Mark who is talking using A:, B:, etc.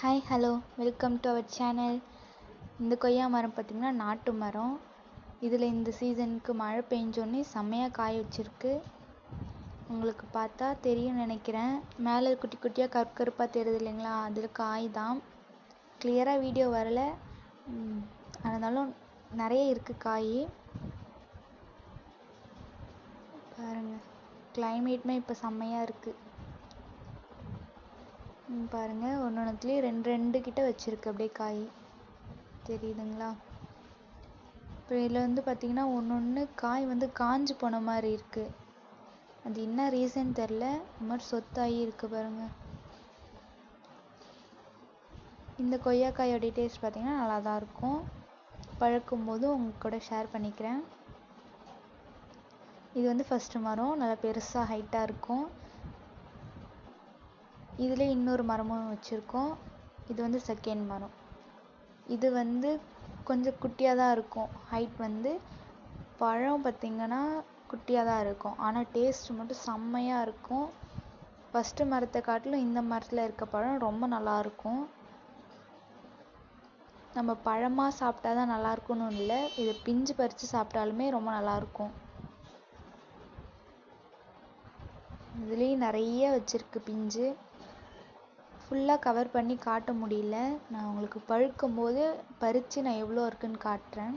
A: Hi hello welcome to our channel இந்த கொய்யா மரம் பார்த்திங்கன்னா நாட்டு மரம். இதில் இந்த சீசனுக்கு மழை பெஞ்சோடனே செம்மையாக காய வச்சிருக்கு. உங்களுக்கு பார்த்தா தெரியும்னு நினைக்கிறேன். மேலே குட்டி குட்டியாக கருப்பு கருப்பாக தெரியுது இல்லைங்களா? அதில் காய் தான் கிளியராக வீடியோ வரல. ஆனாலும் நிறைய இருக்குது காய். பாருங்கள் கிளைமேட்டுமே இப்போ செம்மையாக இருக்குது ம், ஒன்று ஒன்றுத்துலேயும் ரெண்டு ரெண்டு கிட்ட வச்சுருக்கு அப்படியே காய். தெரியுதுங்களா? இப்போ இதில் வந்து பார்த்தீங்கன்னா ஒன்று ஒன்று காய் வந்து காஞ்சு போன மாதிரி இருக்குது அது என்ன ரீசன் தெரில இந்த மாதிரி சொத்தாகி இருக்கு பாருங்கள் இந்த கொய்யாக்காயோடைய டேஸ்ட் பார்த்தீங்கன்னா நல்லா தான் இருக்கும். பழக்கும் போது உங்கள் கூட ஷேர் பண்ணிக்கிறேன். இது வந்து ஃபஸ்ட்டு மரம். நல்லா பெருசாக ஹைட்டாக இருக்கும். இதுலேயே இன்னொரு மரமும் வச்சுருக்கோம். இது வந்து செகண்ட் மரம். இது வந்து கொஞ்சம் குட்டியாக தான் இருக்கும். ஹைட் வந்து பழம் பார்த்திங்கன்னா குட்டியாக தான் இருக்கும். ஆனால் டேஸ்ட் மட்டும் செம்மையாக இருக்கும். ஃபஸ்ட்டு மரத்தை காட்டிலும் இந்த மரத்தில் இருக்க பழம் ரொம்ப நல்லாயிருக்கும் நம்ம பழமாக சாப்பிட்டா தான் நல்லாயிருக்கும்னு இல்லை. இது பிஞ்சு பறித்து சாப்பிட்டாலுமே ரொம்ப நல்லாயிருக்கும் இதுலேயும் நிறைய வச்சுருக்கு பிஞ்சு. ஃபுல்லாக கவர் பண்ணி காட்ட முடியல. நான் உங்களுக்கு பழுக்கும் போது பறித்து நான் எவ்வளோ இருக்குன்னு காட்டுறேன்.